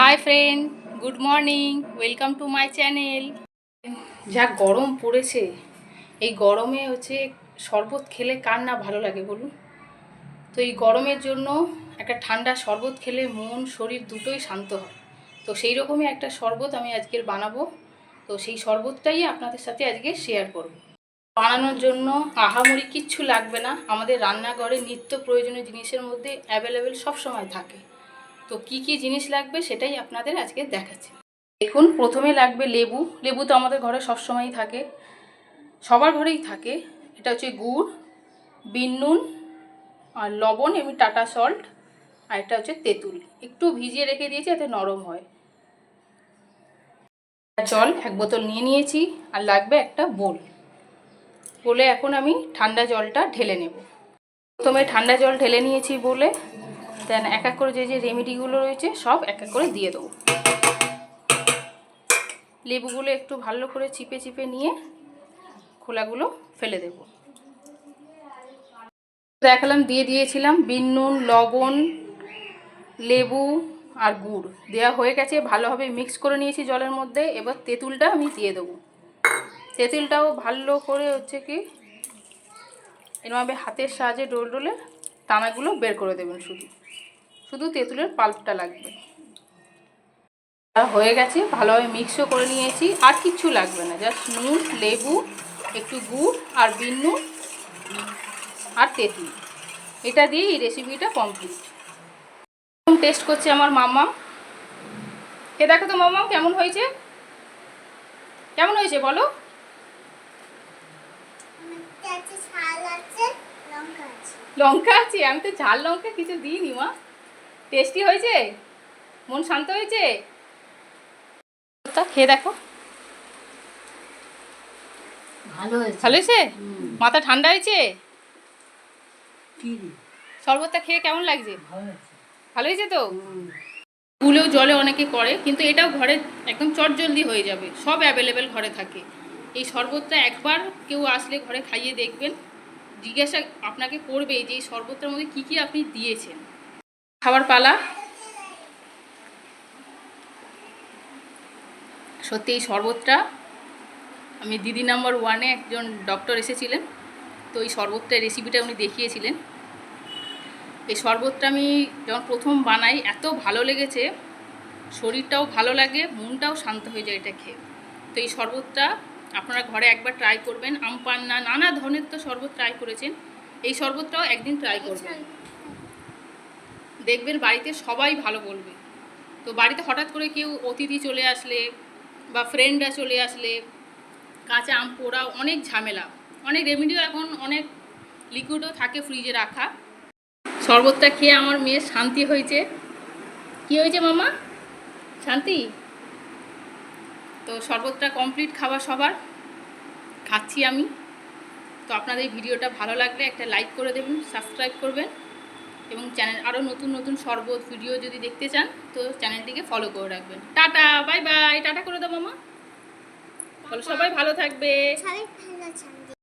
Hi friend good morning welcome to my channel যা গরম পড়েছে, এই গরমে হচ্ছে শরবত খেলে কার না ভালো লাগে বলুন? তো এই গরমের জন্য একটা ঠান্ডা শরবত খেলে মন, শরীর দুটোই শান্ত হয়। তো সেই রকমই একটা শরবত আমি আজকের বানাবো। তো সেই শরবতটাই আপনাদের সাথে আজকে শেয়ার করব। বানানোর জন্য আহামরি কিচ্ছু লাগবে না। আমাদের রান্নাঘরে নিত্য প্রয়োজনীয় জিনিসের মধ্যে অ্যাভেলেবেল সবসময় থাকে। তো কি কি জিনিস লাগবে সেটাই আপনাদের আজকে দেখাচ্ছি। দেখুন, প্রথমে লাগবে লেবু। লেবু তো আমাদের ঘরে সবসময়ই থাকে। সবার ঘরেই থাকে। এটা হচ্ছে গুড়, বিন নুন আর লবণ, এমনি টাটা সল্ট আর এটা হচ্ছে তেঁতুল। একটু ভিজিয়ে রেখে দিয়েছি যাতে নরম হয়। জল এক বোতল নিয়ে নিয়েছি আর লাগবে একটা বোল। বলে এখন আমি ঠান্ডা জলটা ঢেলে নেব। প্রথমে ঠান্ডা জল ঢেলে নিয়েছি বলে। দেন এক এক করে যে যে রেমেডিগুলো রয়েছে, সব এক এক করে দিয়ে দেবো। লেবুগুলো একটু ভালো করে চিপে চিপে নিয়ে খোলাগুলো ফেলে দেব। দেখালাম, দিয়ে দিয়েছিলাম বিন, নুন, লবণ, লেবু আর গুড়। দেওয়া হয়ে গেছে, ভালোভাবে মিক্স করে নিয়েছি জলের মধ্যে। এবার তেঁতুলটা আমি দিয়ে দেবো। তেঁতুলটাও ভালো করে হচ্ছে কি, এরমভাবে হাতের সাহায্যে ডোল ডোলে দানাগুলো বের করে দেবেন শুধু। শুধু তেঁতুলের পাল্পটা লাগবে। হয়ে গেছে ভালোভাবে মিক্সও করে নিয়েছি। আর কিচ্ছু লাগবে না জাস্ট নুন লেবু একটু গুড় আর বিন নুন আর তেঁতুল। এটা দিয়ে এই রেসিপিটা কমপ্লিট টেস্ট করছে আমার মামা। এ দেখো তো মামা কেমন হয়েছে? কেমন হয়েছে বলো? লঙ্কা আছে? আমি তো ঝাল লঙ্কা কিছু দিইনি মা। টেস্টি হয়েছে? মন শান্ত হয়েছে? খেয়ে দেখো। ভালো হয়েছে। মাথা ঠান্ডা হয়েছে? শরবতটা খেয়ে কেমন লাগছে? ভালো হয়েছে। তো? কুলেও জলে অনেকে করে কিন্তু এটাও ঘরে একদম চটজলদি হয়ে যাবে সব অ্যাভেলেবেল ঘরে থাকে। এই শরবতটা একবার কেউ আসলে ঘরে খাইয়ে দেখবেন। জিজ্ঞাসা আপনাকে করবে যে এই শরবতটার মধ্যে কী কী আপনি দিয়েছেন। খাবার পালা? সত্যি এই শরবতটা আমি দিদি নাম্বার ওয়ানে একজন ডক্টর এসেছিলেন তো এই শরবতটার রেসিপিটা উনি দেখিয়েছিলেন। এই শরবতটা আমি যখন প্রথম বানাই এত ভালো লেগেছে শরীরটাও ভালো লাগে মনটাও শান্ত হয়ে যায় এটা খেয়ে। তো এই শরবতটা আপনারা ঘরে একবার ট্রাই করবেন আম পান্না নানা ধরনের তো শরবত ট্রাই করেছেন এই শরবতটাও একদিন ট্রাই করবেন। দেখবেন বাড়িতে সবাই ভালো বলবে। তো বাড়িতে হঠাৎ করে কেউ অতিথি চলে আসলে বা ফ্রেন্ডরা চলে আসলে, কাঁচা আম পোড়া, অনেক ঝামেলা। অনেক রেমিডিও এখন অনেক লিকুইডও থাকে ফ্রিজে রাখা। শরবতটা খেয়ে আমার মেয়ের শান্তি হয়েছে। কি হয়েছে মামা? শান্তি? তো শরবতটা কমপ্লিট খাওয়া সবার। খাচ্ছি আমি। তো আপনাদের ভিডিওটা ভালো লাগলে একটা লাইক করে দেবেন সাবস্ক্রাইব করবেন। এবং চ্যানেল আরও নতুন নতুন শরবত ভিডিও যদি দেখতে চান, তো চ্যানেলটিকে ফলো করে রাখবেন। টাটা বাই বাই টাটা করে দেবো মা সবাই ভালো থাকবে।